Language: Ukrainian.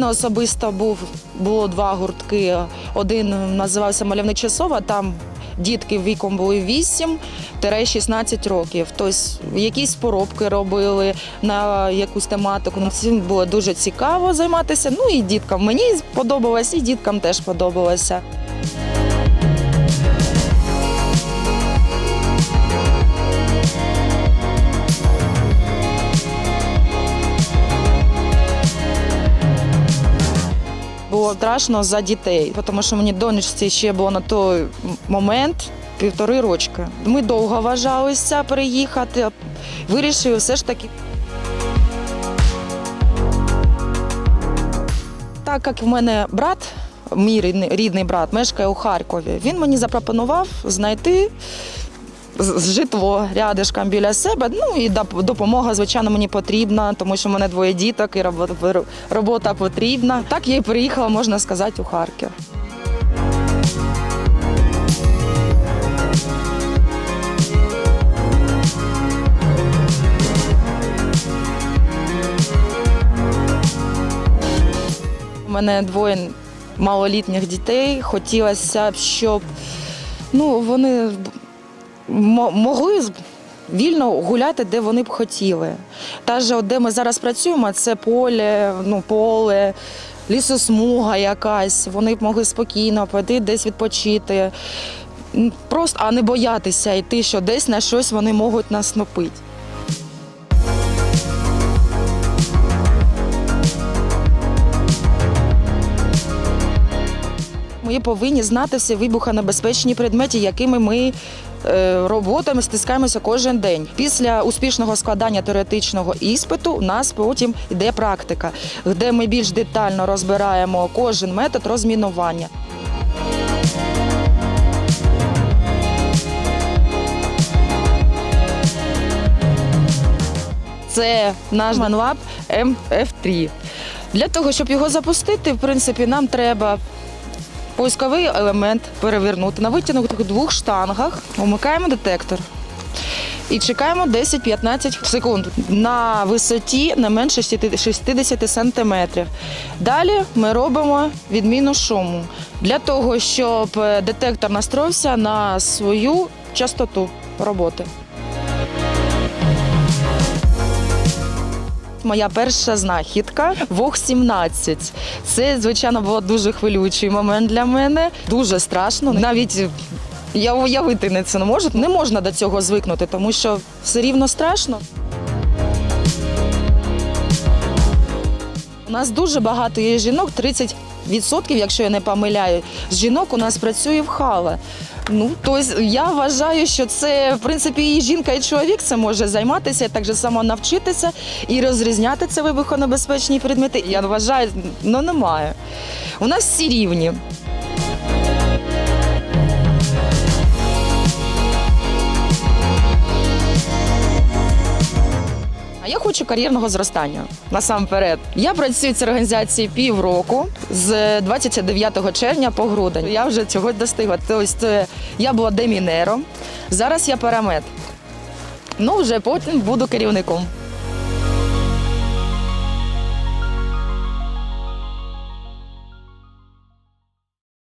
мене особисто був було два гуртки. Один називався Мальовниче Сова, Там дітки віком були 8-16 років. Тобто якісь поробки робили на якусь тематику. Ну, Цим було дуже цікаво займатися. Ну і діткам мені подобалось, і діткам теж подобалося. Було страшно за дітей, тому що мені донечці ще було на той момент півтори рочки. Ми довго вважалися переїхати. Вирішили все ж таки. Так як в мене брат, мій рідний, брат, мешкає у Харкові, він мені запропонував знайти житло рядишком біля себе. Ну і доп- допомога, звичайно, мені потрібна, тому що в мене двоє діток і робота потрібна. Так я і приїхала, можна сказати, у Харків. У мене двоє малолітніх дітей. Хотілося б, щоб ну, вони могли вільно гуляти, де вони б хотіли. Та ж, де ми зараз працюємо, це поле, ну, поле, лісосмуга якась. Вони б могли спокійно піти десь відпочити. Просто, а не боятися йти, що десь на щось вони можуть нас напити. Повинні знати всі вибухонебезпечні предмети, якими ми е, роботами стискаємося кожен день. Після успішного складання теоретичного іспиту у нас потім йде практика, де ми більш детально розбираємо кожен метод розмінування. Це наш манлаб МФ3. Для того, щоб його запустити, в принципі, нам треба Поисковий елемент перевернути на витягнутих двох штангах. Вмикаємо детектор. І чекаємо 10-15 секунд на висоті не менше 60 сантиметрів. Далі ми робимо відміну шуму для того, щоб е, детектор настроївся на свою частоту роботи. Моя перша знахідка Вог 17. Це, звичайно, був дуже хвилюючий момент для мене. Дуже страшно. Навіть я уявити не це не можу. Не можна до цього звикнути, тому що все рівно страшно. У нас дуже багато є жінок, 30%, якщо я не помиляю, з жінок у нас працює в хала. Ну, тобто я вважаю, що це в принципі і жінка, і чоловік це може займатися, так же само навчитися і розрізняти це вибухонебезпечні предмети. Я вважаю, ну немає. У нас всі рівні. Я хочу кар'єрного зростання насамперед. Я працюю в цій організації півроку з 29 червня по грудень. Я вже цього достигла. Тобто е, я була демінером, зараз я парамет. Ну, вже потім буду керівником.